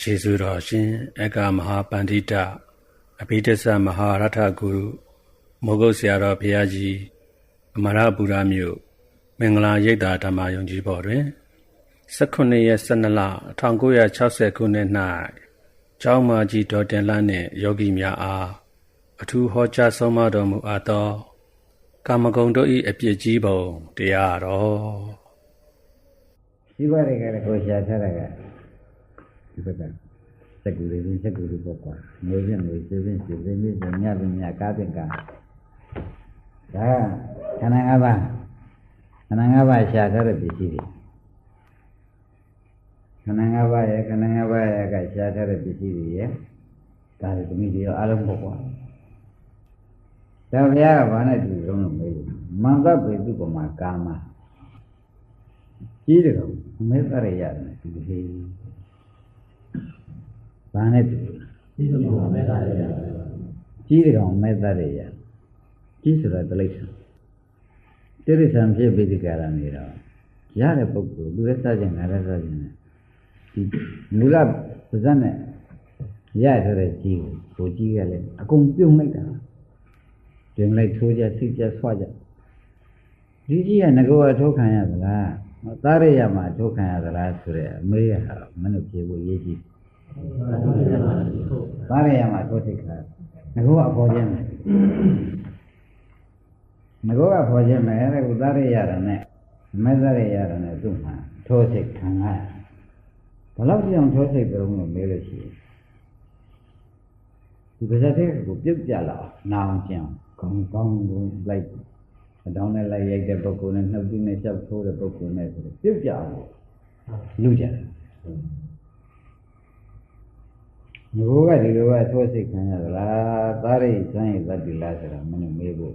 ခြေစွတော်ရှင်အက္ခမဟာပန္တိတအဘိဓစ္စမဟာရထဂုရုမောဂုတ်ဆရာတော်ဘုရားကြီးအမရပူရမြို့မင်္ဂလာရိပ်သာဓမ္မယုံကြည်ပေါ်တွင်18ရက်12လ1960ခုနှစ်၌ကျောင်းမာကြီးဒေါ်တင်လန်းနှင့်ယောဂီများအားအထူးဟောကြားဆုံးမတော်မူအပ်သောကာမဂုဏ်တို့၏အပြစ်ကြီးပုံတရားတော်ဒီဘက်ကလည်းကိုရှာထားတာက ဒီဘက်ကစက်ကူလေးစက်ကူလေးပေါ့ကွာငွေပြည့်ငွေစေးပြည့်စေးပြည့်မြင့်ညပြညကားပြကားဒါခန္ဓာ၅ပါးခန္ဓာ၅ပါးရှာထားတဲ့ပစ္စည်းတွေခန္ဓာ၅ပါးရဲ့ခန္ဓာ၅ပါးရဲ့ကရှာထားတဲ့ပစ္စည်းတွေရဲ့ဒါတွေသမီးတွေရောအလုံးပေါ့ကွာဒါဘုရားကဘာနဲ့တူဆုံးလို့မေးလို့မန္တပေတုပမာကာမကြီးတယ်ကောမေတ္တရရတယ်ဒီလို ဘာနဲ့တူကြီးတယ်ကောင်မေတ္တရရကြီးတယ်ကောင်မေတ္တရရကြီးဆိုတာတိလိစ္ဆာတိရိစ္ဆာန်ဖြစ်ပြီးဒီကရနေတော့ရတဲ့ပုဂ္ဂိုလ်သူလည်းစခြင်းငါလည်းစခြင်းနဲ့ဒီမူလပါဇက်နဲ့ရထားတဲ့ကြီးကိုကိုကြီးကလည်းအကုန်ပြုံးလိုက်တာတွင်လိုက်ထိုးကြစိတ်ကြဆွကြဒီကြီးကငကောအထောက်ခံရသလားသားရရမှာအထောက်ခံရသလားဆိုတဲ့အမေးရဟာမင်းတို့ပြေဖို့ရေးကြည့် သားရရမှာထိုးစိတ်ခါငကောအပေါ်ခြင်းမယ်ငကောကပေါ်ခြင်းမယ်တဲ့ကိုသားရရတာနဲ့မဲသားရရတာနဲ့သူ့မှာထိုးစိတ်ခံရဘလောက်ပြောင်းထိုးစိတ်ပြုံးလို့မေးလို့ရှိရင်ဒီပါဇက်တဲ့ကိုပြုတ်ကြလာနာအောင်ကျင်ကောင်းကောင်းကိုလိုက်အတောင်းနဲ့လိုက်ရိုက်တဲ့ပုဂ္ဂိုလ်နဲ့နှုတ်သီးနဲ့ရှောက်ထိုးတဲ့ပုဂ္ဂိုလ်နဲ့ဆိုတော့ပြုတ်ကြအောင်လူကြတယ် ငိုးကဒီလိုပဲထိုးစိတ်ခံရသလားသားရိတ်ဆန်းရည်သတ္တိလားဆိုတာမင်းမေးဖို့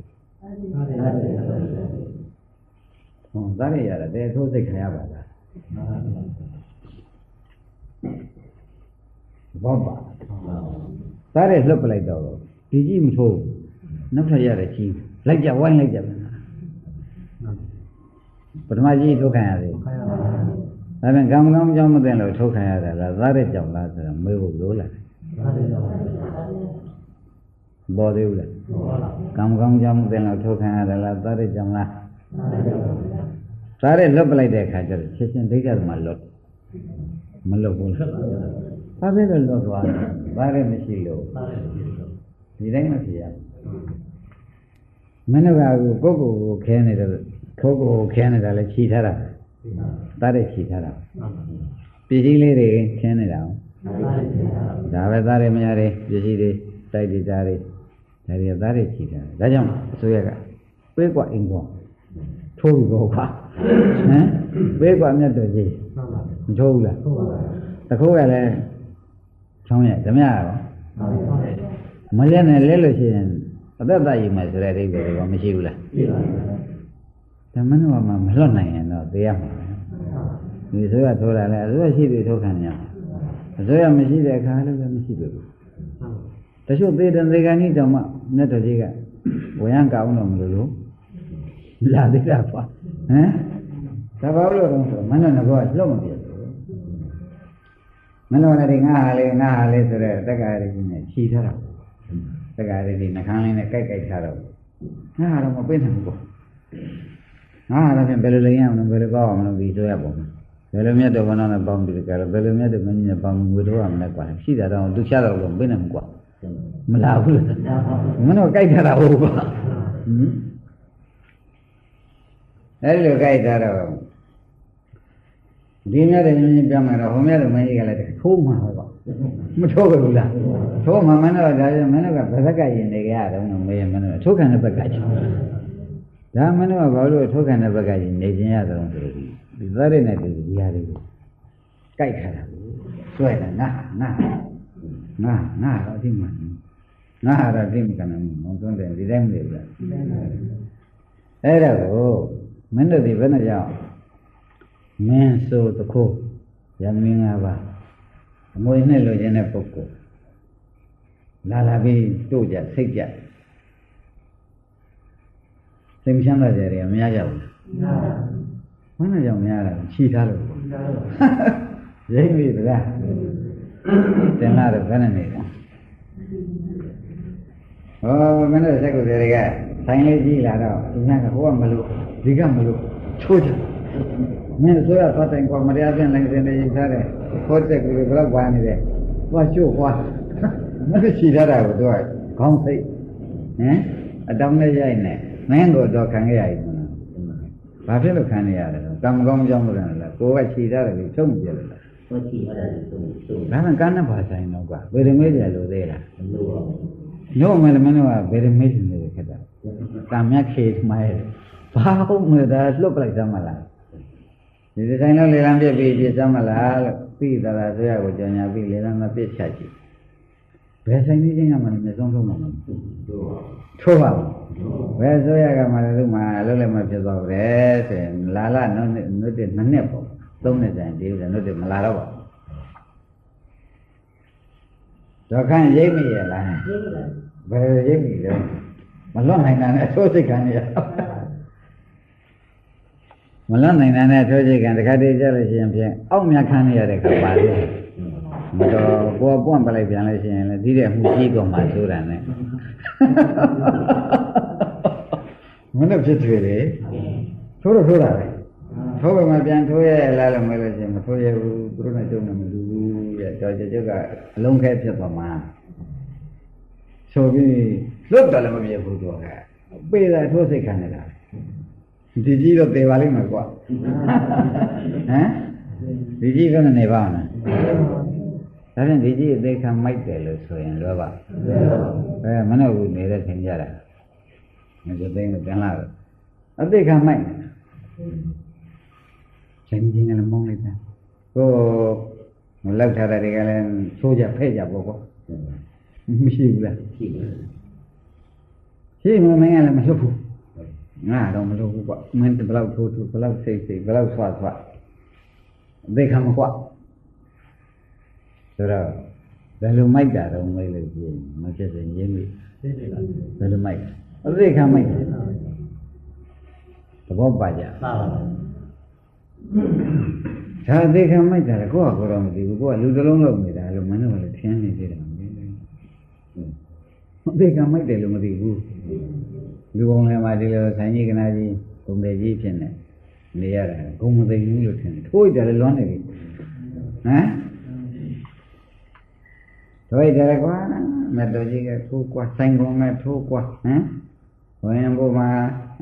ဟွန်းသားရိတ်ရတယ်တဲထိုးစိတ်ခံရပါလားဘောပါသားရိတ်လှုပ်ပလိုက်တော့ဒီကြီးမထိုးနောက်ထပ်ရတဲ့ကြီးလိုက်ကြဝိုင်းလိုက်ကြမယ်ပထမကြီးထုတ်ခံရသေးဒါပြန်ကံကောင်းကြောင့်မသိလို့ထုတ်ခံရတာလားသားတဲ့ကြောင့်လားဆိုတော့မေးဖို့လိုလာတယ် ပေါ်သေးဘူးလားကံကောင်းကြောင့်မသိလို့ထုတ်ခံရတာလားသားတဲ့ကြောင့်လားသားတဲ့လွတ်ပလိုက်တဲ့အခါကျတော့ချက်ချင်းဒိဋ္ဌသမလွတ်မလွတ်ဘူးလားဘာဖြစ်လို့လွတ်သွားလဲသားတဲ့မရှိလို့ဒီတိုင်းမဖြစ်ရမင်းတို့ကကိုကိုကိုခဲနေတယ်ခိုးကိုခဲနေတာလဲခြိထားတာသားတဲ့ခြိထားတာပစ္စည်းလေးတွေခင်းနေတာ ဒါပဲသားတွေမရတွေပစ္စည်းတွေတိုက်တွေသားတွေဒါတွေသားတွေခြိထားတယ်ဒါကြောင့်အစိုးရကပေးกว่าအင်ကွန်ထိုးပြီးတော့ခါဟမ်ပေးกว่าမြတ်တော်ကြီးမထိုးဘူးလားတခိုးကလည်းချောင်းရဲ့ဓမြရောမလဲနဲ့လဲလို့ရှိရင်အသက်သာယူမယ်ဆိုတဲ့အိဗယ်ကမရှိဘူးလားရှိပါဘူးဓမ္မနုမှာမလွတ်နိုင်ရင်တော့တရားမှာဒီဆိုရထိုးတာလဲအစိုးရရှိပြီထိုးခံရ အစိုးရမရှိတဲ့အခါလည်းမရှိဘူးတချို့သေတံသေကံဤတောင်မှမြတ်တော်ကြီးကဝရံကောင်းတော့မလို့လို့လာသေးတာပါဟမ်ဒါဘာလို့လဲဆိုမနနဘောကလွတ်မပြတ်ဘူးမနလည်းငါဟာလေငါဟာလေဆိုတဲ့တက္ကရာကြီးနဲ့ခြီးထားတာတက္ကရာကြီးနှခမ်းလေးနဲ့ကြိုက်ကြိုက်ထားတော့ငါဟာတော့မပင်းနိုင်ဘူးငါဟာတော့ဘယ်လိုလိမ်ရမလဲဘယ်လိုကောက်အောင်မလဲဒီဆိုရပုံ ဘယ်လိုမြတ်တော်ဘုရားနဲ့ပေါင်းပြီးကြတယ်ဘယ်လိုမြတ်တော်မင်းကြီးနဲ့ပေါင်းငွေတော့ရမလဲကွာရှိတာတော့သူချတော့လို့ပင်းနိုင်မှာကွာမလာဘူးလားမင်းတို့ကြိုက်ထားတာဟုတ်ကွာဟင်အဲ့လိုကြိုက်ထားတော့ဒီမြတ်တဲ့မင်းကြီးပြောမှတော့ဟိုမြတ်တဲ့မင်းကြီးကလည်းထိုးမှာပဲကွာမထိုးဘူးလားထိုးမှမင်းတို့ဒါမင်းတို့ကဘယ်ဘက်ကရင်နေကြရတော့မေးမင်းတို့ထိုးခံတဲ့ဘက်ကချင်ဒါမင်းတို့ကဘာလို့ထိုးခံတဲ့ဘက်ကရင်နေခြင်းရတော့ဆိုလို့ ဒီသားရနဲ့ဒီဒီဟာတွေကိုကြိုက်ထားတာဆွဲတာငါငါငါငါတော့ဒီမှာငါဟာတော့ဒီမကနမောင်သွန်းတယ်ဒီတိုင်းမနေဘူးလားအဲ့ဒါကိုမင်းတို့ဒီဘယ်နဲ့ကြောင့်မင်းဆိုတခုရမင်းငါးပါးအမွေနဲ့လိုချင်တဲ့ပုဂ္ဂိုလ်လာလာပြီးတို့ကြစိတ်ကြစိတ်မချမ်းသာကြတယ်မများကြဘူးမ များပါဘူးမင်းတို့ကြောင့်များတာခြိထားလို့ရိမ့်ပြီဗျာတင်လာတော့ဘယ်နဲ့နေလဲဟောမင်းတို့စက်ကူတွေကဆိုင်လေးကြီးလာတော့ဒီကဟိုကမလို့ဒီကမလို့ချိုးချမင်းဆိုရသွားတိုင်ကွာမရပြန်လိုက်တယ်နေရင်ထားတယ်ခေါ်တဲ့ကူတွေဘယ်တော့ဝါနေတယ်သွားချို့ခွာမသိချီထားတာကိုတော့ခေါင်းစိတ်ဟမ်အတောင်းနဲ့ရိုက်နေမင်းကိုတော့ခံခဲ့ရည်မလား ဘာဖြစ်လို့ခံရရလဲကံမကောင်းကြောင်းလို့လားကိုယ်ကခြိထားတယ်လို့ထုံးပြတယ်လားတော့ကြည့်ရတာဆိုဆိုဒါမှကန်းနဲ့ပါဆိုင်တော့ကွာဗေဒမေးတယ်လို့သေးလားမလို့ပါညို့မယ်လည်းမင်းတို့ကဗေဒမေးတယ်လို့ခက်တာကံမြတ်ခေမိုင်းဘာဟုတ်မလဲဒါလွတ်ပလိုက်သမ်းမလားဒီဒီတိုင်းတော့လေလံပြစ်ပြီးပြစ်သမ်းမလားလို့ပြီးတာလားဆိုရကိုကြောင်ညာပြီးလေလံမပြစ်ချကြည့် ဘယ်ဆိုင်ကြီးချင်းကမှလည်းမဆုံးဆုံးမှာမဟုတ်တို့ပါထိုးပါဘူးဘယ်ဆိုရကမှလည်းသူ့မှာအလုပ်လည်းမဖြစ်သွားဘူးလေဆိုရင်လာလာနော်နုတ်တဲ့နှစ်နှစ်ပေါ့သုံးနှစ်တိုင်ဒီဥစ္စာနုတ်တဲ့မလာတော့ပါဘူးတော့ခန့်ရိပ်မိရလားကြည့်လိုက်ဘယ်ရိပ်မိလဲမလွတ်နိုင်တာနဲ့အထိုးစိတ်ခံရမလွတ်နိုင်တာနဲ့အထိုးစိတ်ခံတခါတည်းကြလို့ရှိရင်ဖြင့်အောက်မြခံရတဲ့ခါပါလေ မတော်ကိုယ်ပွန့်ပလိုက်ပြန်လို့ရှိရင်လည်းဒီတဲ့မှုကြီးကောင်မှသိုးတာနဲ့မင်းတို့ဖြစ်ထွေလေထိုးတော့ထိုးတာပဲထိုးပဲမပြန်ထိုးရလားလို့မလို့ရှိရင်မထိုးရဘူးသူတို့နဲ့ကြုံနေမလို့ရဲ့တော်ကြကြကအလုံးခဲဖြစ်သွားမှာဆိုပြီးလွတ်တယ်လည်းမပြေဘူးတော့ကပေးတာထိုးစိတ်ခံနေတာဒီကြီးတော့သေပါလိမ့်မယ်ကွာဟမ်ဒီကြီးကလည်းနေပါ့မလား ဒါဖြင့်ဒီကြီးအသေးခံမိုက်တယ်လို့ဆိုရင်လောပါအဲမနှုတ်ဘူးနေတဲ့ခင်ကြတာငါကသိနေပြန်လာတော့အသေးခံမိုက်နေတာချင်းချင်းလည်းမုန်းလိုက်တာကိုမလောက်ထားတဲ့တွေကလည်းချိုးကြဖဲ့ကြပေါ့ကွာမရှိဘူးလားကြည့်တယ်ရှိမမင်းကလည်းမလွတ်ဘူးငါတော့မလွတ်ဘူးကွာမင်းဘယ်လောက်ထိုးထိုးဘယ်လောက်စိတ်စိတ်ဘယ်လောက်ဆွဆွအသိခံမကွာ ဆိုတော့ဘယ်လိုမိုက်တာတော့မေးလို့ပြင်းမဖြစ်စင်ရင်းပြီသိတယ်လားဘယ်လိုမိုက်အသိခံမိုက်တယ်သဘောပါကြပါပါဒါအသိခံမိုက်တာလေကိုယ့်ကကိုယ်တော့မသိဘူးကိုယ်ကလူတစ်လုံးလုံးနေတာလို့မင်းတို့ကလည်းထင်းနေသေးတယ်မင်းအသိခံမိုက်တယ်လို့မသိဘူးလူပုံထဲမှာဒီလိုဆိုင်ကြီးကနာကြီးဂုံတယ်ကြီးဖြစ်နေနေရတာဂုံမသိဘူးလို့ထင်တယ်ထိုးကြတယ်လွမ်းနေပြီဟမ် တို့ရတယ်ကွာမြတ်တော်ကြီးကထိုးကွာဆိုင်ကုန်းကထိုးကွာဟမ်ဝင်ဘုမှာ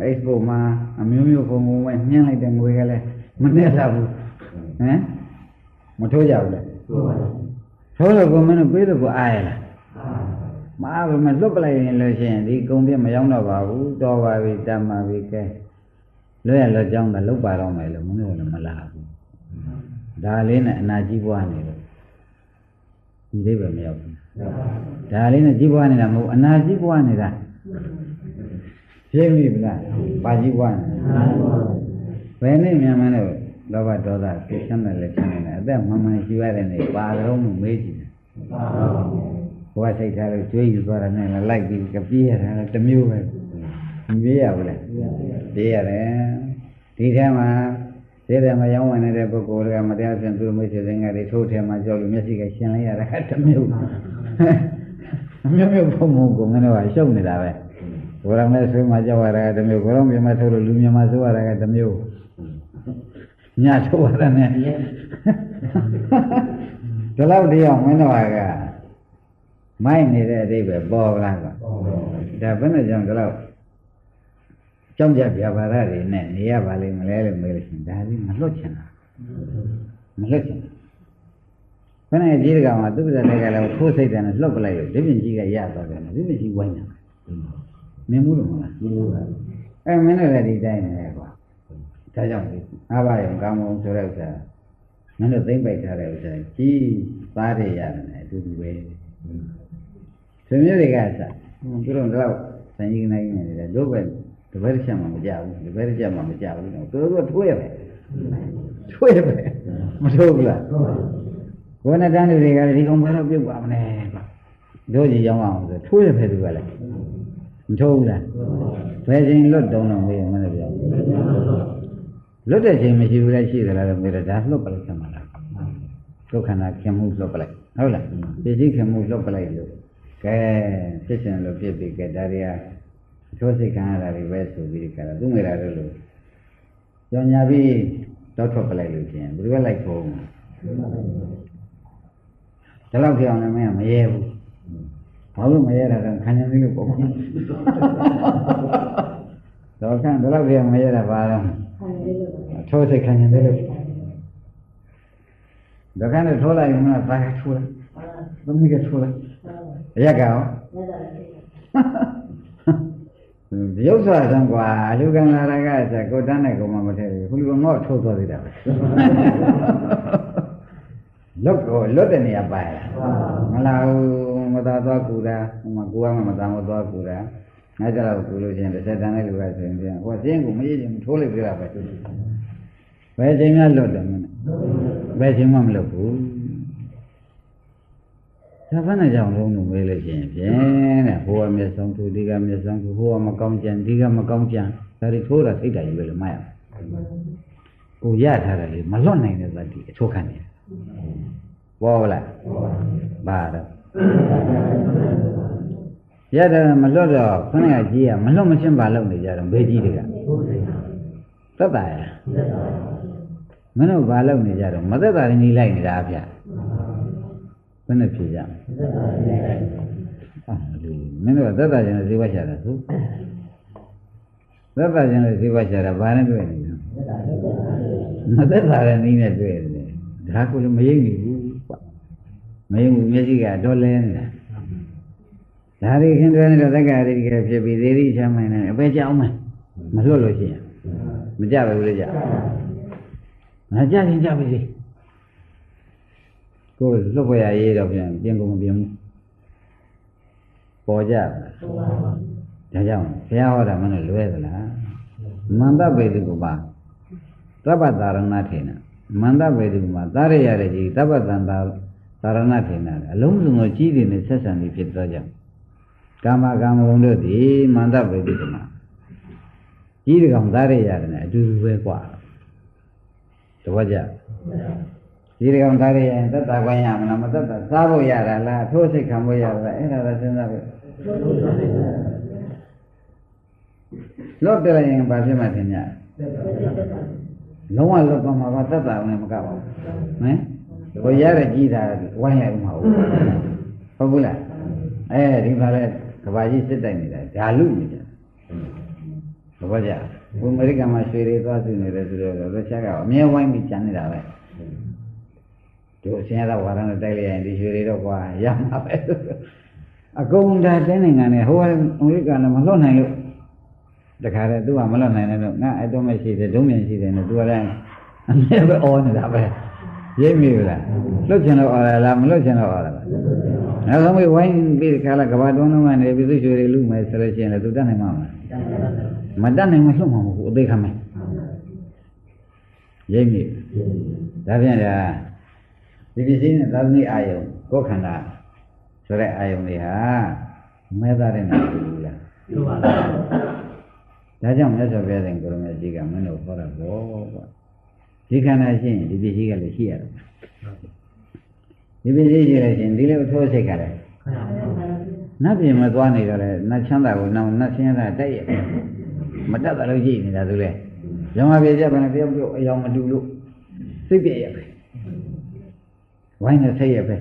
အဲ့ဘုမှာအမျိုးမျိုးဘုံဘုံပဲညှင်းလိုက်တဲ့ငွေကလည်းမနဲ့လာဘူးဟမ်မထိုးကြဘူးလေတို့ပါထိုးလို့ကိုမင်းတို့ပြေးတော့ကိုအားရလားမအားဘူးမလွတ်ပလိုက်ရင်လို့ရှိရင်ဒီကုံပြမရောက်တော့ပါဘူးတော်ပါပြီတမ်းပါပြီကဲလွတ်ရလွတ်ကြောင်းကလုတ်ပါတော့မယ်လို့မင်းတို့လည်းမလာဘူးဒါလေးနဲ့အနာကြီးပွားနေလို့ ဒီလေးပဲမရောက်ဘူးဒါလေးနဲ့ကြီးပွားနေတာမဟုတ်အနာကြီးပွားနေတာရှင်းပြီဗလားပါကြီးပွားနေဘယ်နဲ့မြန်မလို့လောဘဒေါသကိစ္စနဲ့လည်းချင်းနေတယ်အသက်မှန်မှန်ရှိရတဲ့နေပါတော့မှမေးကြည့်တယ်ဘဝစိတ်ထားလို့ကျွေးယူသွားတာနဲ့လည်းလိုက်ပြီးကပြေးရတာလည်းတစ်မျိုးပဲပြေးရဘူးလားပြေးရတယ်ဒီထဲမှာ သေတယ်မရောင်းဝင်နေတဲ့ပုဂ္ဂိုလ်တွေကမတရားဖြင့်သူတို့မိတ်ဆွေစင်ကတွေထိုးထဲမှာကြောက်လို့မျက်စိကရှင်လိုက်ရတာတစ်မျိုးမျိုးမျိုးဘုံဘုံကိုမင်းတို့ကရှုပ်နေတာပဲဘုရားမဲ့ဆွေးမှာကြောက်ရတာတစ်မျိုးဘုရားမြင်မဲ့ထိုးလို့လူမြင်မှာဆိုရတာကတစ်မျိုးညထိုးရတာနဲ့ဒီလောက်တည်းအောင်မင်းတို့ကမိုက်နေတဲ့အတိတ်ပဲပေါ်လာပါဒါဘယ်နဲ့ကြောင့်ဒီလောက် ကြောင်းကြပြပါရတွေနဲ့နေရပါလိမ့်မလဲလို့မေးလို့ရှိရင်ဒါလေးမလွတ်ချင်တာမလွတ်ချင်တာဘယ်နဲ့ကြီးတကောင်ကသူ့ပြတဲ့ကလည်းထိုးစိတ်တယ်နဲ့လွတ်ပလိုက်လို့ဒီပြင်ကြီးကရသွားတယ်ဒီပြင်ကြီးဝိုင်းတာမင်းဘူးလို့မလားဒီလိုပါအဲမင်းတို့လည်းဒီတိုင်းနေကွာဒါကြောင့်ဒီငါးပါးရုံကောင်းကောင်းဆိုတဲ့ဥစ္စာမင်းတို့သိမ့်ပိုက်ထားတဲ့ဥစ္စာကြီးသားတွေရတယ်နဲ့အတူတူပဲသူမျိုးတွေကစသူတို့တော့ဆန်ကြီးနိုင်နေတယ်တို့ပဲ တပည့်တစ်ချက်မှမကြဘူးတပည့်တစ်ချက်မှမကြဘူးတော့သူတို့ထွေးရပဲထွေးရပဲမထိုးဘူးလားဘုရားတန်းလူတွေကလည်းဒီကောင်ဘယ်တော့ပြုတ်ပါမလဲကွာတို့ကြီးရောင်းအောင်ဆိုထွေးရပဲသူကလည်းမထိုးဘူးလားဘယ်ချိန်လွတ်တုံးတော့မေးမလို့ပြောလွတ်တဲ့ချိန်မရှိဘူးလေရှိသလားတော့မေးတော့ဒါလွတ်ပါလို့ဆက်မှာလားဒုက္ခနာခင်မှုလွတ်ပလိုက်ဟုတ်လားပစ္စည်းခင်မှုလွတ်ပလိုက်လို့ကဲဖြစ်ရှင်လို့ဖြစ်ပြီကဲဒါတွေဟာအ ထိုးစိတ်ခံရတာတွေပဲဆိုပြီးကြတာသူငယ်တာတို့လို့ကြောင်ညာပြီးတော့ထွက်ပလိုက်လို့ရှင်ဘယ်လိုလိုက်ဖို့ဒီလောက်ကြောင်လည်းမင်းကမရဲဘူးဘာလို့မရဲတာလဲခံနေသေးလို့ပေါ့တော့ခံဒီလောက်ကြောင်မရဲတာဘာလဲအထိုးစိတ်ခံနေသေးလို့ဒါကနဲ့ထိုးလိုက်မှသာထိုးလိုက်သမီးကထိုးလိုက်အရက်ကရော ဒီဥစ္စာဆံကွာအလူကံလာရကဆိုကိုတန်းနဲ့ကိုမမထည့်ဘူးခုလူကငေါ့ထိုးသွားသေးတာပဲလွတ်ကိုလွတ်တဲ့နေရာပါလားမလားဘူးမသာသွားကူတာဟိုမှာကူရမှမသာမသွားကူတာငါကြတော့ကူလို့ချင်းတစ်ဆက်တန်းတဲ့လူကဆိုရင်ပြန်ဟိုစင်းကိုမရည်ချင်းထိုးလိုက်ပြတာပဲဘယ်ချိန်မှလွတ်တယ်မင်းဘယ်ချိန်မှမလွတ်ဘူး ဒါဘယ်နဲ့ကြောင့်လုံးလို့မေးလို့ရှိရင်ဖြင့်တဲ့ဟိုကမျက်စုံသူဒီကမျက်စုံသူဟိုကမကောင်းကြံဒီကမကောင်းကြံဒါတွေထိုးတာသိတာကြီးပဲလို့မှတ်ရကိုရထားတယ်လေမလွတ်နိုင်တဲ့သတိအချိုးခံနေပေါ်လားပါတော့ရတယ်မလွတ်တော့ခဏကကြီးကမလွတ်မချင်းပါလို့နေကြတော့ဘေးကြီးတွေကသက်တာရမင်းတို့ဘာလုပ်နေကြတော့မသက်တာနေလိုက်နေတာဗျ ဘယ်နဲ့ဖြေကြမလဲအာဒီမင်းတို့သက်တာကျင်ဇေဝချတာသူသက်တာကျင်ဇေဝချတာဘာနဲ့တွေ့နေလဲမသက်တာတဲ့နည်းနဲ့တွေ့နေတယ်ဒါကိုလည်းမရိပ်နေဘူးကွမရိပ်ဘူးမျက်စိကတော့လဲနေတာဒါတွေခင်တွဲနေတဲ့သက္ကာရိကဖြစ်ပြီးသေတိချမ်းမိုင်နေအပဲကြောင်းမယ်မလွတ်လို့ရှိရင်မကြပါဘူးလေကြငါကြရင်ကြပါစေ ကိုယ်လွတ်ပေါ်ရရေးတော့ပြန်ပြင်ကုန်မပြင်ဘူးပေါ်ကြပါဒါကြောင့်ဘုရားဟောတာမနဲ့လွဲသလားမန္တပေတုကပါသဗ္ဗတာရဏထေနမန္တပေတုကမှာသာရရတဲ့ကြီးသဗ္ဗတန္တာသာရဏထေနအလုံးစုံသောကြီးတွေနဲ့ဆက်ဆံပြီးဖြစ်သောကြောင့်ကာမကာမဂုဏ်တို့သည်မန္တပေတုကမှာကြီးတကောင်သာရရတယ်နဲ့အတူတူပဲกว่าတဝကြ ဒီတကောင်သားရရင်သက်တာခွင့်ရမလားမသက်တာစားဖို့ရတာလားထိုးစိတ်ခံဖို့ရတာလားအဲ့ဒါလည်းစဉ်းစားပဲလွတ်တယ်ရင်ဘာဖြစ်မှထင်ကြလုံးဝလွတ်သွားမှာပါသက်တာဝင်မကပါဘူးဟမ်ကိုရတဲ့ကြီးတာဝိုင်းလိုက်မှာဟုတ်ဟုတ်ဘူးလားအဲဒီမှာလဲကဘာကြီးစစ်တိုက်နေတာဓာလူနေကြဘာကြဘုအမေရိကန်မှာရွှေတွေသွားစုနေတယ်ဆိုတော့ရုရှားကအမြဲဝိုင်းပြီးကျန်နေတာပဲ တို့အစင်းရတဲ့ဝါဒနဲ့တိုက်လိုက်ရင်ဒီရွှေတွေတော့ကွာရမှာပဲအကုန်ဒါတိုင်းနိုင်ငံနဲ့ဟိုကအမေရိကန်ကမလွတ်နိုင်လို့တခါတည်းသူကမလွတ်နိုင်တယ်လို့ငါအဲ့တော့မရှိတယ်ဒုံးမြန်ရှိတယ်နဲ့သူကလည်းအမြဲပဲအော်နေတာပဲရိပ်မိလားလွတ်ချင်တော့အော်ရလားမလွတ်ချင်တော့အော်ရလားနောက်ဆုံးဝိုင်းပြီးခါလာကဘာတွန်းလုံးကနေပြည်သူရွှေတွေလူမယ်ဆိုလို့ရှိရင်လည်းသူတတ်နိုင်မှာမလားမတတ်နိုင်မလွတ်မှာမဟုတ်ဘူးအသေးခံမယ်ရိပ်မိဒါပြန်ဒါ ဒီပစ္စည်းနဲ့သာသနိအာယုံကိုယ်ခန္ဓာဆိုတဲ့အာယုံတွေဟာမဲသားတဲ့နာဘူးလားမှန်ပါဗျာဒါကြောင့်မြတ်စွာဘုရားရှင်ကိုရမကြီးကမင်းတို့ဟောတာဘောကွာဒီခန္ဓာရှိရင်ဒီပစ္စည်းကလည်းရှိရတယ်ဒီပစ္စည်းရှိလို့ရှိရင်ဒီလိုအထိုးစိတ်ကလည်းနတ်ပြည်မှာသွားနေတော့လေနတ်ချမ်းသာကိုနောက်နတ်ဆင်းရဲတာတက်ရမတက်တာလို့ရှိနေတာသူလေဇမပြေချက်ပဲတယောက်ပြောအယောင်မတူလို့စိတ်ပြည့်ရပဲ ဝိုင်းနဲ့စိတ်ရပဲ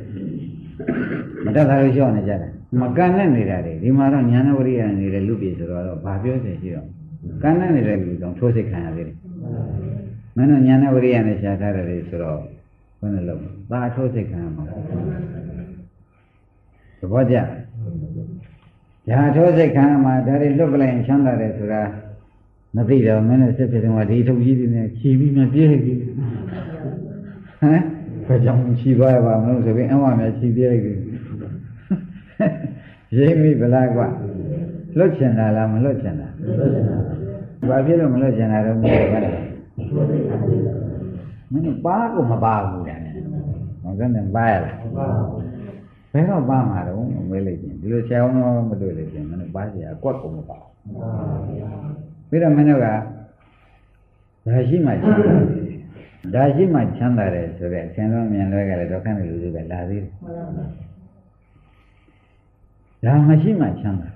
မတက်တာလို့ရှော့နေကြတယ်မကန်နဲ့နေတာတွေဒီမှာတော့ညာနဝရိယနေတဲ့လူပြည်ဆိုတော့ဘာပြောစေရှိတော့ကန်နဲ့နေတဲ့လူတောင်ထိုးစိတ်ခံရသေးတယ်မင်းတို့ညာနဝရိယနဲ့ရှားထားတယ်ဆိုတော့ဘယ်နဲ့လုံးဘာထိုးစိတ်ခံရမှာသဘောကျဒါထိုးစိတ်ခံရမှာဒါတွေလွတ်ပလိုက်ချမ်းသာတယ်ဆိုတာမသိတော့မင်းတို့စစ်ဖြစ်တယ်ကဒီထုတ်ကြီးတွေနဲ့ခြီးပြီးမှပြေးလိုက်ပြီဟမ် ဘယ်ကြောင့်ခြီးသွားရပါမလို့ဆိုပြီးအမှန်များခြီးပြေးလိုက်ပြီရိပ်မိဗလားကွလွတ်ချင်တာလားမလွတ်ချင်တာဘာဖြစ်လို့မလွတ်ချင်တာတော့မဟုတ်ဘူးမင်းပါကိုမပါဘူးတဲ့ဟောကဲ့ပါရလားဘယ်တော့ပါမှာတော့မေးလိုက်ချင်းဒီလိုဆရာအောင်တော့မတွေ့လို့ချင်းမင်းပါစရာအကွက်ကိုမပါပြီးတော့မင်းတို့ကဒါရှိမှရှိ ဒါရှိမှချမ်းသာတယ်ဆိုတော့ဆင်လုံးမြင်လွဲကြတယ်ဒုက္ခနဲ့လူတွေကလာသေးတယ်ဒါမရှိမှချမ်းသာ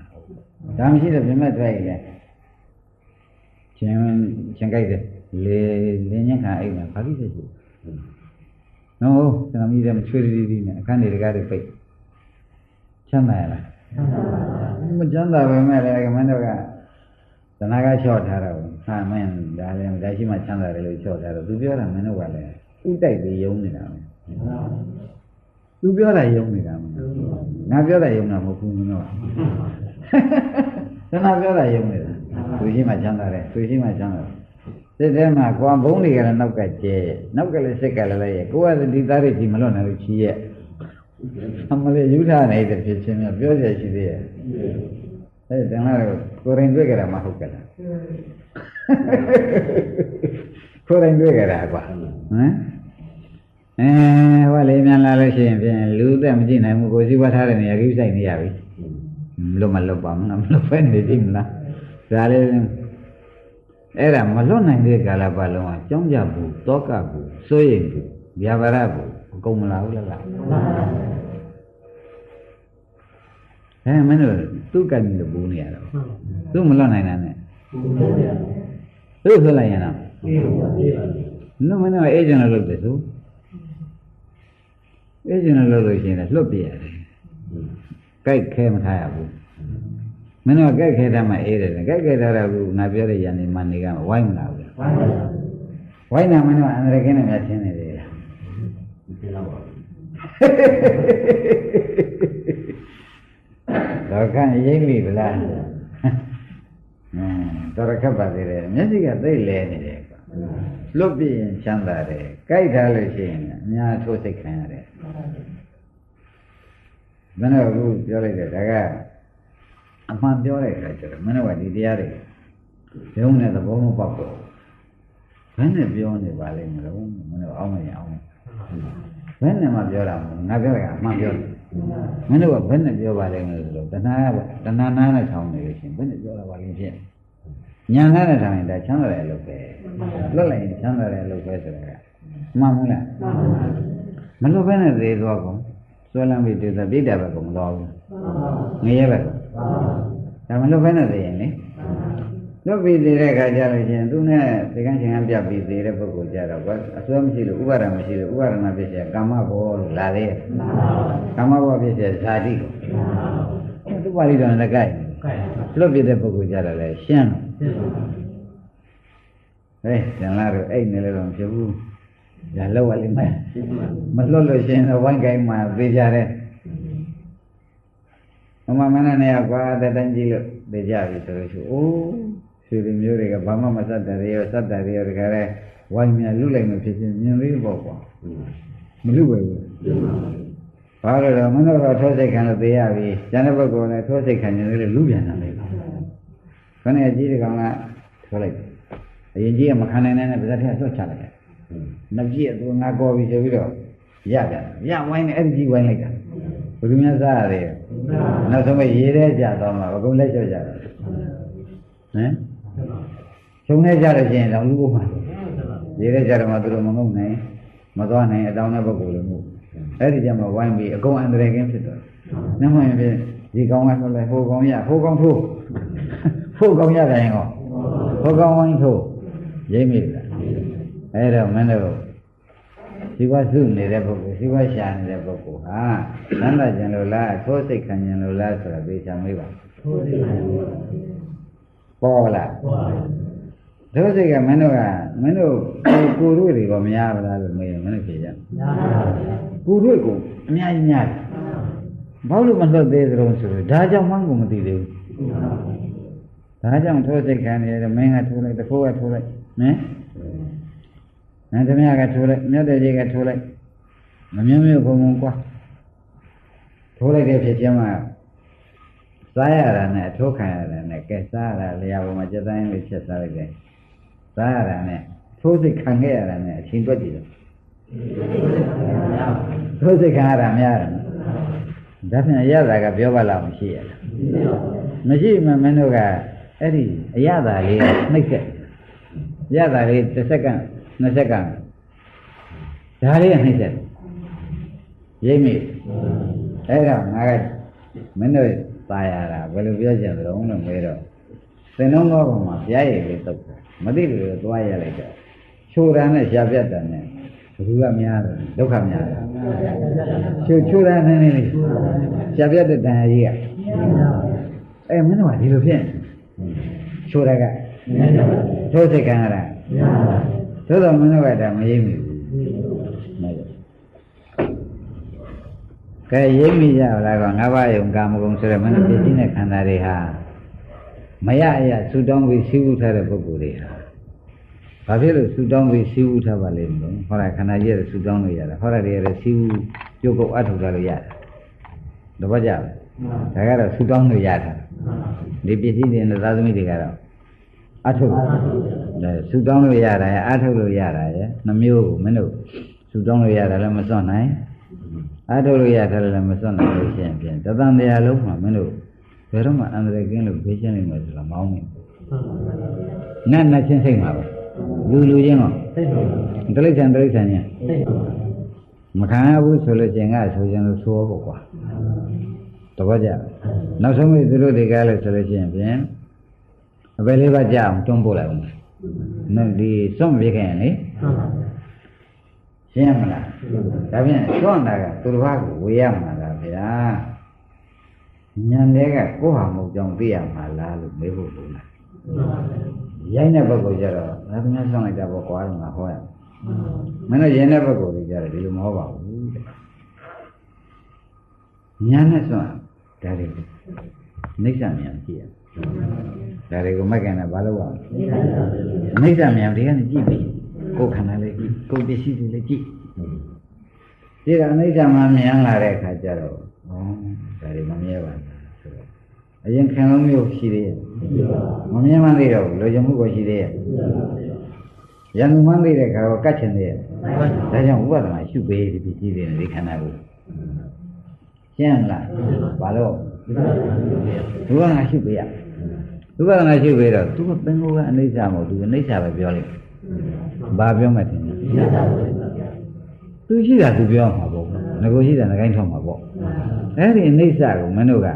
ဒါမရှိတော့ပြမတ်ထွက်ရည်လေချင်းချင်းကြိုက်တယ်လေလင်းညက်ခါအိမ်မှာဘာဖြစ်ဖြစ်ရှိနော်ဆရာမကြီးလည်းမချွေးတီးတီးနဲ့အခန်းတွေတကားတွေပိတ်ချမ်းသာရလားမချမ်းသာပဲမဲ့လည်းကမန်းတော့ကသနာကချော့ထားတာကို ဟာမင်းဒါလည်းဒါရှိမှချမ်းသာတယ်လို့ချော့ထားတော့သူပြောတာမင်းတို့ကလည်းဥတိုက်ပြီးယုံနေတာပဲသူပြောတာယုံနေတာမဟုတ်ငါပြောတာယုံတာမဟုတ်ဘူးမင်းတို့ကသနာပြောတာယုံနေတာသူရှိမှချမ်းသာတယ်သူရှိမှချမ်းသာတယ်စိတ်ထဲမှာကွာဘုံတွေကလည်းနောက်ကကျဲနောက်ကလည်းစိတ်ကလည်းလည်းရဲ့ကိုယ်ကဒီသားတွေကြီးမလွတ်နိုင်လို့ချီရဲ့အမလေးယူထားနေတဲ့ဖြစ်ချင်းများပြောရရှိသေးရဲ့အဲ့တန်လာတော့ကိုရင်တွေ့ကြတာမဟုတ်ကြလား ကိုရင်တွေ့ကြတာကွာဟမ်အဲဟောလေးမြန်လာလို့ရှိရင်ဖြင့်လူသက်မကြည့်နိုင်ဘူးကိုစီးပွားထားတဲ့နေရာကိစ္စနေရပြီမလွတ်မလွတ်ပါမလားမလွတ်ဖဲနေပြီမလားဒါလေးအဲ့ဒါမလွတ်နိုင်တဲ့ကာလပတ်လုံးကကြောင်းကြဘူးတောကဘူးစိုးရိမ်ဘူးဗျာပါရဘူးအကုန်မလာဘူးလားအဲမင်းတို့သူ့ကံကြီးလို့ပူနေရတော့သူ့မလွတ်နိုင်တာနဲ့ သူ့ဆိုလိုက်ရင်တော့နမင်းတို့အေးကျင်လို့လုပ်တယ်ဆိုအေးကျင်လို့လုပ်လို့ရှိရင်လွတ်ပြရတယ်ကြိုက်ခဲမထားရဘူးမင်းတို့ကြိုက်ခဲထားမှအေးတယ်ကြိုက်ခဲထားတော့ကူငါပြောတဲ့ယန္တိမနေကဝိုင်းမလာဘူးဝိုင်းတာမင်းတို့အန္တရာယ်ကင်းနေများရှင်းနေတယ်လားဒီလောက်ပါတော့ခံရိမ့်ပြီဗလားအင်း တော်ရခက်ပါသေးတယ်မျက်စိကသိလဲနေတယ်ကွာလွတ်ပြရင်ချမ်းသာတယ်ကြိုက်ထားလို့ရှိရင်အများထိုးစိတ်ခံရတယ်မင်းတို့အခုပြောလိုက်တယ်ဒါကအမှန်ပြောတဲ့အခါကျတော့မင်းတို့ကဒီတရားတွေဘုံနဲ့သဘောမပေါက်တော့ဘယ်နဲ့ပြောနေပါလိမ့်မလို့မင်းတို့အောင်းမရအောင်ဘယ်နဲ့မှပြောတာမဟုတ်ငါပြောတာကအမှန်ပြောတယ်မင်းတို့ကဘယ်နဲ့ပြောပါလိမ့်မလို့ဆိုတော့တဏှာကတဏှာနာနဲ့ထောင်းနေလို့ရှိရင်ဘယ်နဲ့ပြောတာပါလိမ့်ဖြစ် ညာနာနဲ့ထောင်းရင်ဒါချမ်းသာတယ်လို့ပဲလွတ်လိုက်ရင်ချမ်းသာတယ်လို့ပဲဆိုတာကမှန်ဘူးလားမလွတ်ဘဲနဲ့သေးသွားကုန်ဆွဲလမ်းပြီးတေသပြိတ္တာဘက်ကုန်မသွားဘူးငရဲဘက်ကုန်ဒါမလွတ်ဘဲနဲ့သေးရင်လေလွတ်ပြီးသေးတဲ့အခါကျလို့ရှိရင်သူနဲ့ဒီကန်းချင်းကပြတ်ပြီးသေးတဲ့ပုဂ္ဂိုလ်ကြတော့ကွာအစွဲမရှိလို့ဥပါဒံမရှိလို့ဥပါဒနာဖြစ်เสียကာမဘောလို့လာသေးတယ်ကာမဘောဖြစ်เสียဇာတိကိုသူပါဠိတော်နဲ့ကြိုက်လွတ်ပြတဲ့ပုဂ္ဂိုလ်ကြတော့လေရှင်းတော့ ဟဲ့ကျန်လာတော့အဲ့နေလည်းတော့မဖြစ်ဘူးဒါလောက်ရလိမ့်မယ်မလွတ်လို့ရှင်းတော့ဝိုင်းကိုင်းမှာသေးကြတယ်မမမနနဲ့ကွာတဲ့တန်းကြီးလို့သိကြပြီဆိုလို့ရှိအိုးရွှေလူမျိုးတွေကဘာမှမစတ်တယ်ရောစတ်တယ်ရောတခါလဲဝိုင်းမြလူလိုက်မဖြစ်ချင်းမြင်သေးပေါ့ကွာမလူပဲဘူးဘာလို့လဲမင်းတို့တော့ထိုးစိတ်ခံလို့သိရပြီကျန်တဲ့ဘက်ကလည်းထိုးစိတ်ခံနေလို့လူပြန်လာတယ် ခဏအကြီးတကောင်ကထိုးလိုက်အရင်ကြီးကမခံနိုင်တဲ့ပါဇက်ထဲဆွတ်ချလိုက်တယ်နှစ်ပြည့်သူငါကောပြီဆိုပြီးတော့ရကြရဝိုင်းနေအဲ့ဒီကြီးဝိုင်းလိုက်တာဘယ်သူများစားရတယ်နောက်ဆုံးပဲရေးတဲ့ကြတော့မှအကုန်လက်လျှော့ကြတယ်ဟမ်ခြုံနေကြလို့ရှိရင်တော့လူ့ဘုမှာရေးတဲ့ကြတော့မှသူတို့မငုံနိုင်မသွားနိုင်အတောင်းတဲ့ပုဂ္ဂိုလ်လည်းမဟုတ်အဲ့ဒီကြမှာဝိုင်းပြီးအကုန်အန္တရာယ်ကင်းဖြစ်တော့နမရင်ဖြစ်ဒီကောင်းကဆိုလဲဟိုကောင်းရဟိုကောင်းထိုး ဟိုကောင်းရတိုင်းကောဟိုကောင်းဝိုင်းထိုးရိမ့်မိလားအဲ့တော့မင်းတို့ဇီဝစုနေတဲ့ပုဂ္ဂိုလ်ဇီဝရှာနေတဲ့ပုဂ္ဂိုလ်ဟာသန္တာကျင်လို့လားအထိုးစိတ်ခံကျင်လို့လားဆိုတာသိချင်မေးပါပေါ်လားဒုစိတ်ကမင်းတို့ကမင်းတို့ကိုကိုတို့တွေကမရပါလားလို့မေးရင်မင်းတို့ဖြေကြကိုတို့ကိုအများကြီးများတယ်ဘာလို့မလွတ်သေးသလုံးဆိုတော့ဒါကြောင့်မှန်းကိုမသိသေးဘူး ဒါကြောင့်ထိုးစိတ်ခံနေတယ်မင်းကထိုးလိုက်တခိုးကထိုးလိုက်မင်းနန္ဒမြကထိုးလိုက်မြတ်တဲ့ကြီးကထိုးလိုက်မမြင်မြင်ဘုံဘုံကွာထိုးလိုက်တဲ့ဖြစ်ချင်းမှာစားရတာနဲ့အထိုးခံရတာနဲ့ကဲစားရတာလျာပေါ်မှာစက်တိုင်းလေးချက်စားလိုက်တယ်စားရတာနဲ့ထိုးစိတ်ခံခဲ့ရတာနဲ့အချိန်တွက်ကြည့်တော့ထိုးစိတ်ခံရတာများတယ်ဒါဖြင့်အရသာကပြောပါလားမရှိရလားမရှိမှမင်းတို့က အဲ့ဒီအရသာလေးနှိပ်ဆက်ရတာလေးတစ်စက္ကန့်20စက္ကန့်ဒါလေးကနှိပ်ဆက်ရိပ်မိအဲ့တော့ငါကမင်းတို့ပါရတာဘယ်လိုပြောကြသလဲလို့မေးတော့သင်္နှောင်းကောင်မှာဘုရားရည်လေးတုတ်တာမသိဘူးလို့သွားရလိုက်တော့ချိုးရမ်းနဲ့ရှားပြတ်တယ်နဲ့ဘုရားများတယ်ဒုက္ခများတယ်ချိုးချိုးရမ်းနဲ့ရှားပြတ်တဲ့တန်ရာကြီးကအဲမင်းတို့ကဒီလိုဖြစ် ချိုးရကချိုးစိတ်ခံရတာသို့တော်မင်းတို့ကဒါမရိပ်မိဘူးမဟုတ်ကဲရိပ်မိကြလားကောငါးပါးယုံကာမဂုဏ်ဆိုတဲ့မနပစ္စည်းနဲ့ခန္ဓာတွေဟာမရအရဆူတောင်းပြီးစီးဥထားတဲ့ပုဂ္ဂိုလ်တွေဟာဘာဖြစ်လို့ဆူတောင်းပြီးစီးဥထားပါလိမ့်မလို့ဟောတာခန္ဓာကြီးရဲ့ဆူတောင်းလို့ရတယ်ဟောတာတွေရဲ့စီးဥကြုတ်ကုတ်အထုတ်ထားလို့ရတယ်တပတ်ကြပဲဒါကတော့ဆူတောင်းလို့ရတာ ဒီပစ္စည်းတွေနဲ့သာသမီတွေကတော့အထုတ်ဒါဆူတောင်းလို့ရတာရဲ့အထုတ်လို့ရတာရဲ့နှမျိုးကိုမင်းတို့ဆူတောင်းလို့ရတာလည်းမစွန့်နိုင်အထုတ်လို့ရတယ်လည်းမစွန့်နိုင်လို့ရှိရင်ဖြင့်တသံတရားလုံးမှာမင်းတို့ဘယ်တော့မှအန္တရာယ်ကင်းလို့ဖေးရှင်းနိုင်မယ်ဆိုတာမအောင်ဘူးနတ်နတ်ချင်းစိတ်မှာပဲလူလူချင်းတော့သိတယ်တလိษံတလိษံချင်းသိတယ်မခံရဘူးဆိုလို့ချင်းကဆိုရင်လို့ဆိုဖို့ကွာ တပတ်ကြနောက်ဆုံးမိသူတို့တွေကလည်းဆိုလို့ချင်းဖြင့်အပယ်လေးပါကြအောင်တွန်းပို့လိုက်အောင်နော်ဒီစွန့်မပြခဲ့ရင်လေဟုတ်ပါရှင်းမလားဒါဖြင့်စွန့်တာကသူတစ်ပါးကိုဝေရမှာလားဗျာညံတဲ့ကကိုယ့်ဟာမဟုတ်ကြောင်းသိရမှာလားလို့မေးဖို့လိုလားရိုင်းတဲ့ဘက်ကိုကြတော့ဒါသမီးဆောင်လိုက်တာပေါ့ကွာတော့ငါဟောရမင်းတို့ရင်တဲ့ဘက်ကိုကြတယ်ဒီလိုမဟုတ်ပါဘူးတဲ့ညာနဲ့စွန့် ဒါတွေနှိမ့်ဆမြန်ကြည့်ရဒါတွေကိုမက်ကင်နဲ့ဘာလို့ရမလဲနှိမ့်ဆမြန်ဒီကနေကြည့်ပြီကိုယ်ခန္ဓာလေးကြည့်ကိုယ်ပစ္စည်းတွေလည်းကြည့်ဒီကအနိစ္စမှမြန်လာတဲ့အခါကျတော့ဩဒါတွေမမြဲပါဘူးဆိုတော့အရင်ခံလုံးမျိုးရှိသေးရဲ့မမြဲမှန်းသေးတော့ဘူးလိုချင်မှုကိုရှိသေးရဲ့ရန်သူမှန်းသေးတဲ့ခါတော့ကတ်ချင်သေးရဲ့ဒါကြောင့်ဥပဒနာရှုပေးဒီပစ္စည်းတွေနဲ့ဒီခန္ဓာကို ရှင်းလားဘာလို့ဥပဒနာရှုပေးရဥပဒနာရှုပေးတော့သူကပင်ကိုကအနိစ္စမဟုတ်သူအနိစ္စပဲပြောလိုက်ဘာပြောမှတင်လဲသူရှိတာသူပြောမှာပေါ့ငကိုရှိတာငကိုင်းထောက်မှာပေါ့အဲ့ဒီအနိစ္စကိုမင်းတို့က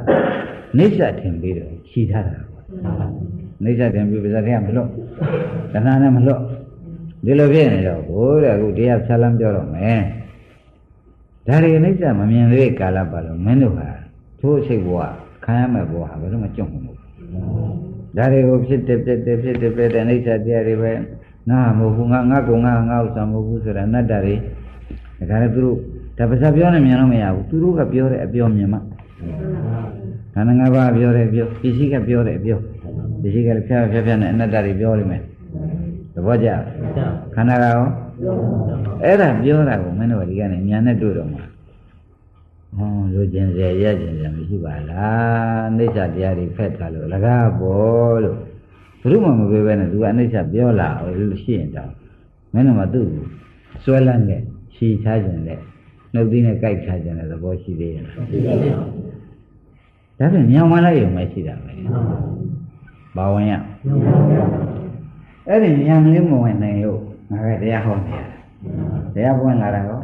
နိစ္စထင်ပြီးတော့ခြိထားတာနိစ္စထင်ပြီးပါဇာထဲကမလွတ်တဏှာနဲ့မလွတ်ဒီလိုဖြစ်နေတော့ဘိုးတဲ့အခုတရားဖြာလမ်းပြောတော့မယ် ဒါတွေအနိစ္စမမြင်သေးကာလပါလို့မင်းတို့ဟာထိုးအချိန်ဘဝခံရမဲ့ဘဝဟာဘယ်တော့မှကြုံမှာမဟုတ်ဘူးဒါတွေကိုဖြစ်တယ်ပြက်တယ်ဖြစ်တယ်ပြက်တယ်အနိစ္စတရားတွေပဲငါမဟုတ်ဘူးငါငါကုံငါငါဥစ္စာမဟုတ်ဘူးဆိုတာအနတ္တတွေဒါကြတဲ့သူတို့ဒါပါစပ်ပြောနေမြင်လို့မရဘူးသူတို့ကပြောတဲ့အပြောမြင်မှခန္ဓာငါးပါးပြောတဲ့ပြောပစ္စည်းကပြောတဲ့အပြောပစ္စည်းကလည်းဖြားဖြားဖြားနဲ့အနတ္တတွေပြောလိမ့်မယ်သဘောကျလားခန္ဓာကရော အဲ့ဒါပြောတာကိုမင်းတို့ကဒီကနေ့ဉာဏ်နဲ့တွေ့တော့မှာဟောလူကျင်စေရကျင်စေမရှိပါလားအိဋ္ဌတရားတွေဖက်ထားလို့လကားပေါ်လို့ဘုရုမှမပြောဘဲနဲ့သူကအနိစ္စပြောလာလို့ရှိရင်တောင်မင်းတို့ကသူ့ကိုစွဲလန်းတဲ့ရှည်ချခြင်းတဲ့နှုတ်သီးနဲ့ကြိုက်ချခြင်းတဲ့သဘောရှိသေးရဲ့လားဒါပြန်ညောင်မလိုက်ရုံပဲရှိတာပဲဘာဝင်ရအဲ့ဒီညံလေးမဝင်နိုင်လို့ ငါကတရားဟောနေရတယ်တရားပွင့်လာတာကော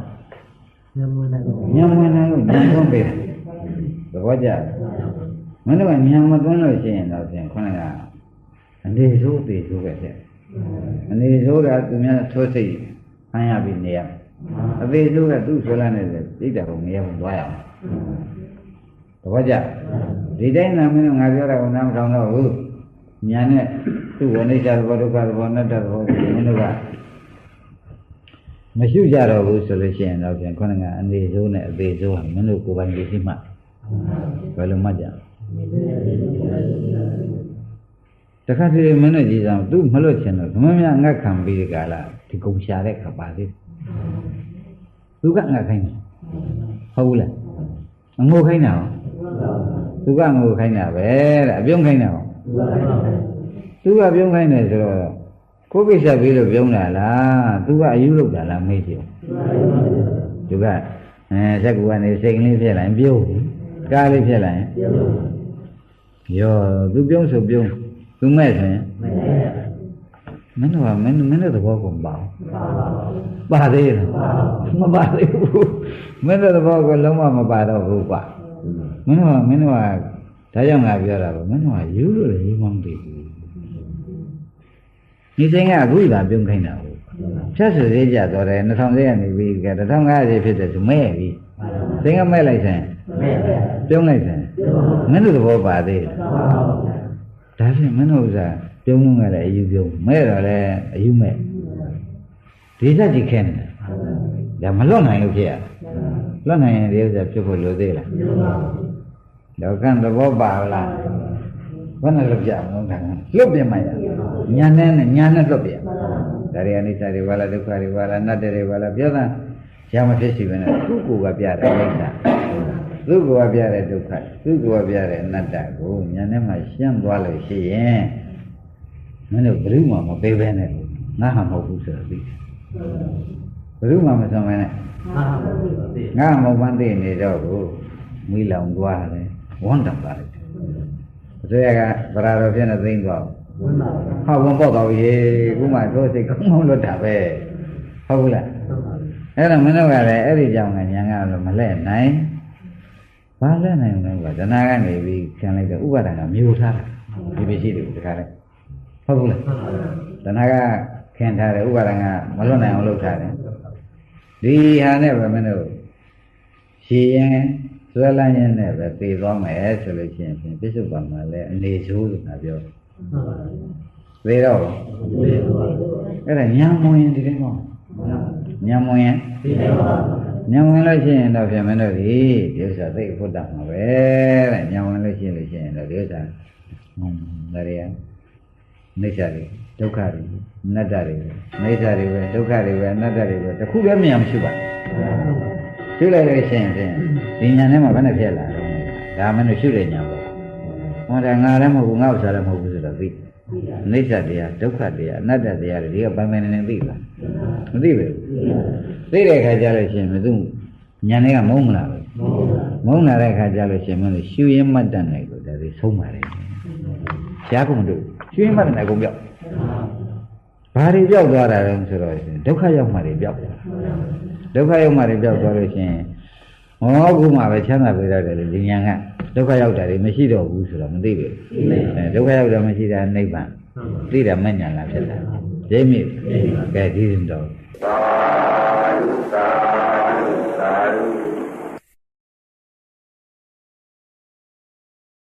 ညမဝင်နိုင်ဘူးညံဝင်နိုင်လို့ညံသွင်းပေးတယ်သဘောကျလားမင်းတို့ကညံမသွင်းလို့ရှိရင်တော့ဖြင့်ခုနကအနေဆိုးသေးဆိုးပဲတဲ့အနေဆိုးကသူများထိုးစိတ်ဖမ်းရပြီးနေရအသေးဆိုးကသူ့ဆွဲလာနေတဲ့စိတ်ဓာတ်ကိုငရဲဝင်သွားရအောင်သဘောကျဒီတိုင်းနာမင်းတို့ငါပြောတာကနားမထောင်တော့ဘူးညာနဲ့သူ့ဝိနိစ္စသဘောဒုက္ခသဘောအနတ္တသဘောကိုမင်းတို့က မရှိကြတော့ဘူးဆိုလို့ရှိရင်တော့ပြန်ခုနကအနေဆိုးနဲ့အသေးဆိုးဟာမင်းတို့ကိုယ်ပိုင်သိမှဘယ်လိုမှတ်ကြလဲတခါတည်းမင်းတို့ကြည်ဆောင်သူမလွတ်ချင်တော့ဓမ္မမြငတ်ခံပြီးဒီကလာဒီကုံရှာတဲ့ခါပါသေးသူကငတ်ခိုင်းတယ်ဟုတ်ဘူးလားအငိုခိုင်းတာဟောသူကငိုခိုင်းတာပဲတဲ့အပြုံးခိုင်းတာဟောသူကပြုံးခိုင်းတယ်ဆိုတော့ ကိုယ်ကိစ္စပြီးလို့ပြုံးတာလားသူကအယူလုပ်တာလားမေးကြည့်သူကအဲဇက်ကူကနေစိတ်ကလေးဖြစ်လာရင်ပြုံးကားလေးဖြစ်လာရင်ရောသူပြုံးဆိုပြုံးသူမဲ့ဆိုရင်မင်းတို့ကမင်းမင်းတို့သဘောကိုမပါဘူးပါသေးလားမပါသေးဘူးမင်းတို့သဘောကိုလုံးဝမပါတော့ဘူးကွာမင်းတို့ကမင်းတို့ကဒါကြောင့်ငါပြောတာပေါ့မင်းတို့ကယူလို့လည်းယူမမသိဘူး ဒီစိန်ကအခုသာပြုံးခိုင်းတာဟုတ်ဖြတ်စသေးကြတော့တယ်2000ကျပ်နေပြီက1500ဖြစ်တယ်သူမဲ့ပြီစိန်ကမဲ့လိုက်ဆိုင်ပြုံးလိုက်ဆိုင်မင်းတို့သဘောပါသေးလားဒါဖြင့်မင်းတို့ဥစ္စာပြုံးလုံးရတဲ့အယူပြုံးမဲ့တော့လည်းအယူမဲ့ဒီစက်ကြီးခဲနေတယ်ဒါမလွတ်နိုင်လို့ဖြစ်ရလွတ်နိုင်ရင်ဒီဥစ္စာဖြစ်ဖို့လိုသေးလားတော့ကံသဘောပါလားဘ ယ်နဲ့လွတ်ပြမလို့ခံလွတ်ပြမှရညာနဲ့ညာနဲ့လွတ်ပြဒါရီအနိစ္စတွေဘာလားဒုက္ခတွေဘာလားနတ္တတွေဘာလားပြောတာရမဖြစ်ရှိဘဲနဲ့သူ့ကိုယ်ကပြတယ်အိဋ္ဌာသူ့ကိုယ်ကပြတဲ့ဒုက္ခသူ့ကိုယ်ကပြတဲ့အနတ္တကိုညာနဲ့မှရှင်းသွားလို့ရှိရင်မင်းတို့ဘယ်သူမှမပေးဘဲနဲ့ငါဟာမဟုတ်ဘူးဆိုတော့သိတယ်ဘယ်သူမှမဆုံးဘဲနဲ့အာငါမဟုတ်မှန်းသိနေတော့ကိုမိလောင်သွားတယ်ဝမ်းတန်ပါလိုက်တယ်အ စိုးရကဗရာတော်ဖြစ်နေသိမ့်သွားဝိနာဟောဝန်ပေါက်သွားပြီခုမှတို့စိတ်ကောင်းကောင်းလွတ်တာပဲဟုတ်ဘူးလားအဲ့တော့မင်းတို့ကလည်းအဲ့ဒီကြောင့်ကညာကလည်းမလဲနိုင်ဘာလဲနိုင်လဲကဒနာကနေပြီးခံလိုက်တော့ဥပါဒဏ်ကမျိုးထားတာဒီပစ္စည်းတွေတခါလဲဟုတ်ဘူးလားဒနာကခင်ထားတယ်ဥပါဒဏ်ကမလွတ်နိုင်အောင်လုပ်ထားတယ်ဒီဟာနဲ့ပဲမင်းတို့ရှည်ရင် ဆွဲလန်းရင်နဲ့ပဲပြေသွားမယ်ဆိုလို့ရှိရင်ဖြင့်ပြစ္ဆုတ်ပါမှာလည်းအနေဆိုးဆိုတာပြောသေးတော့အဲ့ဒါညာမဝင်ဒီတိုင်းပေါ့ညာမဝင်ညာဝင်လို့ရှိရင်တော့ဖြင့်မင်းတို့ဒီဒီဥစ္စာသိအဖို့တတ်မှာပဲတဲ့ညာဝင်လို့ရှိရင်လို့ရှိရင်တော့ဒီဥစ္စာဟွန်းဒါရီယာနေချာတွေဒုက္ခတွေအနတ္တတွေနေချာတွေပဲဒုက္ခတွေပဲအနတ္တတွေပဲတခုပဲမရမရှိပါဘူးရှုလိုက်လို့ရှိရင်ဖြင့် ဒီညာထဲမှာဘယ်နဲ့ဖြစ်လာတော့ဒါမင်းတို့ရှုတဲ့ညာပေါ့ဟောဒါငါလည်းမဟုတ်ဘူးငါ့ဥစ္စာလည်းမဟုတ်ဘူးဆိုတော့သိအိဋ္ဌတရားဒုက္ခတရားအနတ္တတရားတွေဒီကပိုင်ပိုင်နေနေသိလားမသိဘူးသိတဲ့အခါကျလို့ရှိရင်မသူညာထဲကမုန်းမလားပဲမုန်းလာတဲ့အခါကျလို့ရှိရင်မင်းတို့ရှုရင်းမှတ်တတ်နိုင်လို့ဒါတွေဆုံးပါတယ်ရှားကုန်မတို့ရှုရင်းမှတ်တတ်နိုင်ကုန်ပြောက်ဘာတွေပြောက်သွားတာလဲဆိုတော့ဒုက္ခရောက်မှတွေပြောက်သွားဒုက္ခရောက်မှတွေပြောက်သွားလို့ရှိရ င်ဟောခုမှပဲချမ်းသာပေးရတယ်လေဒီညာကဒုက္ခရောက်တာတွေမရှိတော့ဘူးဆိုတော့မသိဘူးအဲဒုက္ခရောက်တာမရှိတာနိဗ္ဗာန်သိတာမညာလားဖြစ်တာဒိဋ္ဌိကဲဒီရင်တော့သာဓုသာဓုသာဓု